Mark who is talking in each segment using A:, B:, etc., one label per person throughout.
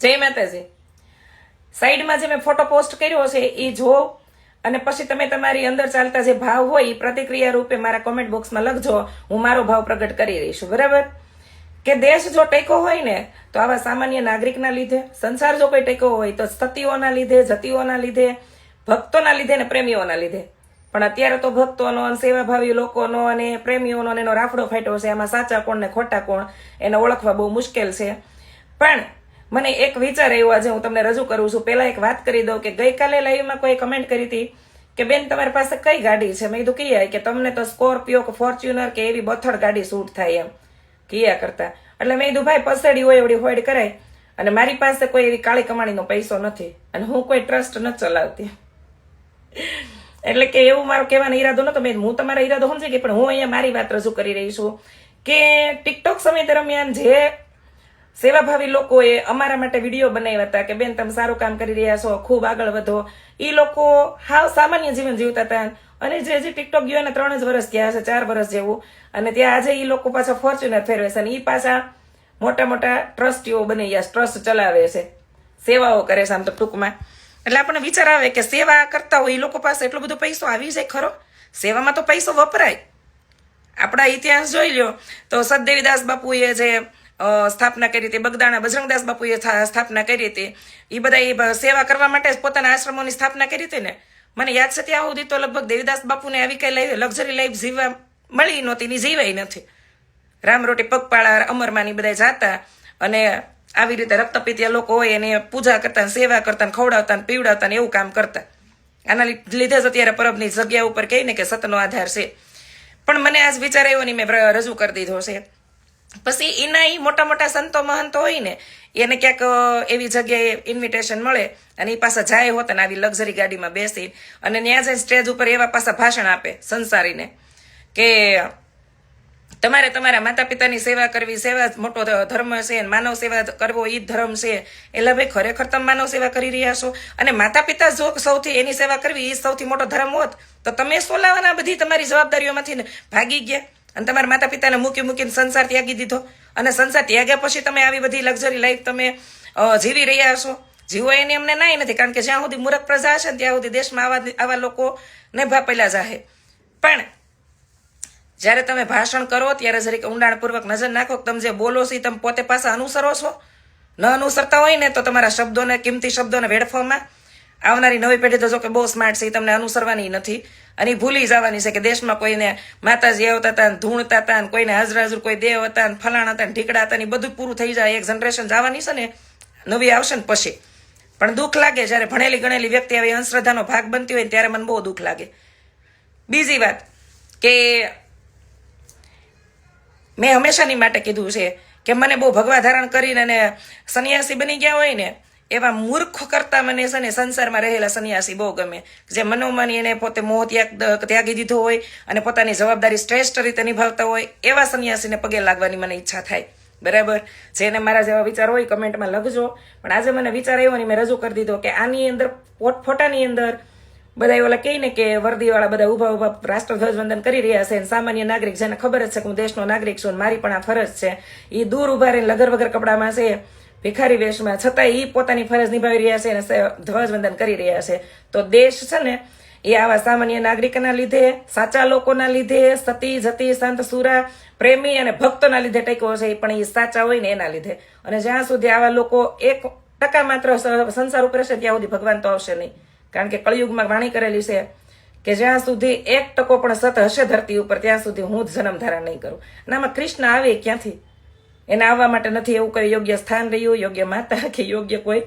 A: જય માતાજી સાઈડમાં જે મેં ફોટો પોસ્ટ કર્યો છે એ જો. અને પછી તમે તમારી અંદર ચાલતા જે ભાવ હોય, એ પ્રતિક્રિયા રૂપે મારા કોમેન્ટ બોક્સમાં લખજો. હું મારો ભાવ પ્રગટ કરી રહી બરાબર? કે દેશ જો ટેકો હોય ને, તો આવા સામાન્ય નાગરિકના લીધે, સંસાર જો કોઈ ટેકો હોય, તો સતીઓના લીધે, જતીઓના લીધે, ભક્તોના લીધે ને પ્રેમીઓના લીધે. પણ અત્યારે તો ભક્તોનો અને સેવાભાવી લોકોનો અને પ્રેમીઓનો એનો રાફડો ફાટ્યો છે, આમાં સાચા કોણ ને ખોટા કોણ, એને ઓળખવા બહુ મુશ્કેલ છે. પણ મને એક વિચાર આવ્યો આજે હું તમને રજૂ કરું છું. પહેલાં એક વાત કરી દઉં કે ગઈકાલે લાઈવમાં કોઈ કમેન્ટ કરી હતી કે, બેન, તમારી પાસે કઈ ગાડી છે? મેં કીધું, કીયા. કે, તમને તો સ્કોર્પિયો કે ફોર્ચ્યુનર કે એવી બથડ ગાડી સૂટ થાય એમ. કિયા કરતા. એટલે મેં કીધું, ભાઈ પસેડી હોય એવડી હોઈડ કરાય. અને મારી પાસે કોઈ એવી કાળી કમાણીનો પૈસો નથી અને હું કોઈ ટ્રસ્ટ ન ચલાવતી. એટલે કે એવું મારો કહેવાનો ઈરાદો નતો મેં હું તમારા ઈરાદો સમજી ગઈ, પણ હું અહીંયા મારી વાત રજૂ કરી રહી છું કે ટિકટોક સમય દરમિયાન જે સેવાભાવી લોકોએ અમારા માટે વીડિયો બનાવ્યા હતા કે, બેન, તમે સારું કામ કરી રહ્યા છો, ખૂબ આગળ વધો. એ લોકો હાવ સામાન્ય જીવન જીવતા હતા. અને જે હજી ટિકટોક ગયો એને ત્રણ જ વર્ષ થયા છે ચાર વર્ષ જેવું. અને ત્યાં આજે એ લોકો પાછા ફોર્ચ્યુનર ફેરવે છે અને એ પાછા મોટા મોટા ટ્રસ્ટીઓ બની ગયા ટ્રસ્ટ ચલાવે છે. સેવાઓ કરે છે આમ તો ટૂંકમાં. એટલે આપણને વિચાર આવે કે સેવા કરતા હોય એ લોકો પાસે એટલો બધો પૈસો આવી જાય ખરો? સેવામાં તો પૈસો વપરાય. આપણા ઇતિહાસ જોઈ લ્યો. તો સદદેવીદાસ બાપુએ જે સ્થાપના કરી હતી. બગદાણા બજરંગદાસ બાપુએ સ્થાપના કરી હતી. એ બધા એ સેવા કરવા માટે પોતાના આશ્રમોની સ્થાપના કરી હતી ને. મને યાદ છે ત્યાં સુધી તો લગભગ દેવીદાસ બાપુને આવી કઈ લક્ઝરી લાઈફ જીવવા મળી નહોતી ની જીવાય નથી. રામરોટી પગપાળા, અમરમાની બધા જાતા અને આવી રીતે રક્તપિતિયા લોકો હોય એને પૂજા કરતા સેવા કરતા ખવડાવતા પીવડાવતા એવું કામ કરતા. આના લીધે જ અત્યારે પરબની જગ્યા ઉપર કહીને કે સતનો આધાર છે. પણ મને આજ વિચાર આવ્યો ને મેં રજૂ કરી દીધો છે. પછી એના એ મોટા મોટા સંતો મહંતો હોય ને, એને ક્યાંક એવી જગ્યાએ ઇન્વિટેશન મળે અને એ પાછા જાય હોત ને આવી લક્ઝરી ગાડીમાં બેસી અને ત્યાં જઈને સ્ટેજ ઉપર એવા પાછા ભાષણ આપે સંસારીને કે તમારે તમારા માતા પિતાની સેવા કરવી, સેવા મોટો ધર્મ છે માનવ સેવા કરવો એ ધર્મ છે. એટલે ભાઈ ખરેખર તમે માનવ સેવા કરી રહ્યા છો અને માતા પિતા જો સૌથી એની સેવા કરવી એ સૌથી મોટો ધર્મ હોત, તો તમે શું લાવવાના બધી તમારી જવાબદારીઓમાંથી ભાગી ગયા. અને તમારા માતા પિતાને મૂકી મૂકીને સંસાર ત્યાગી દીધો. અને સંસાર ત્યાગ્યા પછી તમે આવી બધી લક્ઝરી લાઈફ તમે જીવી રહ્યા છો. જીવો એની અમને નાય નથી, કારણ કે જ્યાં સુધી મૂર્ખ પ્રજા હશે ત્યાં સુધી દેશમાં આવા આવા લોકો ને ભાપેલા જાહે. પણ જ્યારે તમે ભાષણ કરો, ત્યારે જરીક ઊંડાણપૂર્વક નજર નાખો તમે જે બોલો છો તમે પોતે પાસે અનુસરો છો. ન અનુસરતા હોય ને તો તમારા શબ્દોને, કિંમતી શબ્દોને વેડફવામાં આવનારી નવી પેઢી તો જો કે બહુ સ્માર્ટ છે, એ તમને અનુસરવાની નથી. અને ભૂલી જવાની છે કે દેશમાં કોઈને માતાજી આવતા હતા ધૂણતા હતા કોઈને હાજર હાજર કોઈ દેવ હતા ને ફલાણા હતા ને ઢીકડા હતા ને બધું પૂરું થઈ જાય, એક જનરેશન જવાની છે ને, નવી આવશે ને પછી. પણ દુઃખ લાગે જ્યારે ભણેલી ગણેલી વ્યક્તિ આવી અંધશ્રદ્ધાનો ભાગ બનતી હોય ત્યારે મને બહુ દુઃખ લાગે. બીજી વાત કે મેં હંમેશાની માટે કીધું છે કે મને બહુ ભગવા ધારણ કરીને અને સન્યાસી બની ગયા હોય ને એવા મૂર્ખ કરતા મને છે ને સંસારમાં રહેલા સન્યાસી બહુ ગમે. જે મનોમન એને પોતે મોહ ત્યાગ ત્યાગી દીધો હોય અને પોતાની જવાબદારી શ્રેષ્ઠ રીતે નિભાવતા હોય, એવા સન્યાસીને પગે લાગવાની મને ઈચ્છા થાય. બરાબર? જેને મારા જેવા વિચાર હોય કમેન્ટમાં લખજો. પણ આજે મને વિચાર આવ્યો ને મેં રજૂ કરી દીધો કે આની અંદર પોટ ફોટાની અંદર બધા ઓલા કહે ને કે વર્દીવાળા બધા ઊભા ઊભા રાષ્ટ્રધ્વજ વંદન કરી રહ્યા છે અને સામાન્ય નાગરિક, જેને ખબર જ છે કે હું દેશનો નાગરિક છું મારી પણ આ ફરજ છે. એ દૂર ઊભા રહીને લગર વગર કપડામાં છે. ભિખારી વેશમાં છતાં એ પોતાની ફરજ નિભાવી રહ્યા છે અને ધ્વજવંદન કરી રહ્યા છે. તો દેશ છે ને, એ આવા સામાન્ય નાગરિકના લીધે, સાચા લોકોના લીધે, સતી, જતી, સંત, સુરા, પ્રેમી અને ભક્તોના લીધે ટેકો છે, પણ એ સાચા હોય ને એના લીધે. અને જ્યાં સુધી આવા લોકો એક ટકા માત્ર સંસાર ઉપર હશે, ત્યાં સુધી ભગવાન તો આવશે નહીં. કારણ કે કળિયુગમાં વાણી કરેલી છે કે જ્યાં સુધી એક ટકો પણ સત હશે ધરતી ઉપર, ત્યાં સુધી હું જ જન્મ ધારણ નહીં કરું. અને આમાં કૃષ્ણ આવે ક્યાંથી? એને આવવા માટે નથી એવું કોઈ યોગ્ય સ્થાન રહ્યું, યોગ્ય માતા કે યોગ્ય કોઈ.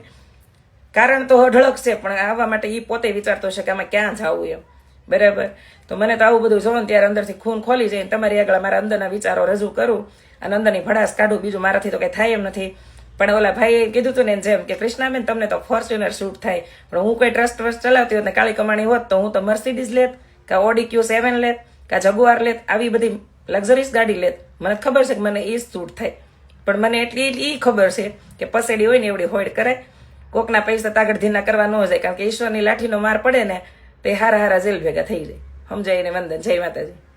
A: કારણ તો અઢળક છે, પણ આવવા માટે એ પોતે વિચારતો છે કે આમાં ક્યાં જવું એમ. બરાબર? તો મને તો આવું બધું જોવો ત્યારે અંદરથી ખૂન ખોલી જાય તમારી આગળ મારા અંદરના વિચારો રજૂ કરું અને અંદરની ભડાસ કાઢું, બીજું મારાથી તો કંઈ થાય એમ નથી. પણ ઓલા ભાઈએ કીધું હતું ને જેમ કે કૃષ્ણાબેન તમને તો ફોર્ચ્યુનર શૂટ થાય. પણ હું કોઈ ટ્રસ્ટ ટ્રસ્ટ ચલાવતી હોત ને કાળી કમાણી હોત તો હું તો મર્સિડીઝ લેત, કાં ઓડી ક્યુ સેવન લેત, કાં જગુઆર લેત, આવી બધી લક્ઝરીસ ગાડી લેત. મને ખબર છે કે મને એ જ શૂટ થાય. પણ મને એટલી એ ખબર છે કે પસેડી હોય ને એવડી હોઈડ કરે. કોકના પૈસા તાગડ ધીના કરવા ન જાય, કારણ કે ઈશ્વરની લાઠીનો માર પડે ને, તે હારા હારા જેલ ભેગા થઈ જાય. સમજાય ને વંદન? જય માતાજી.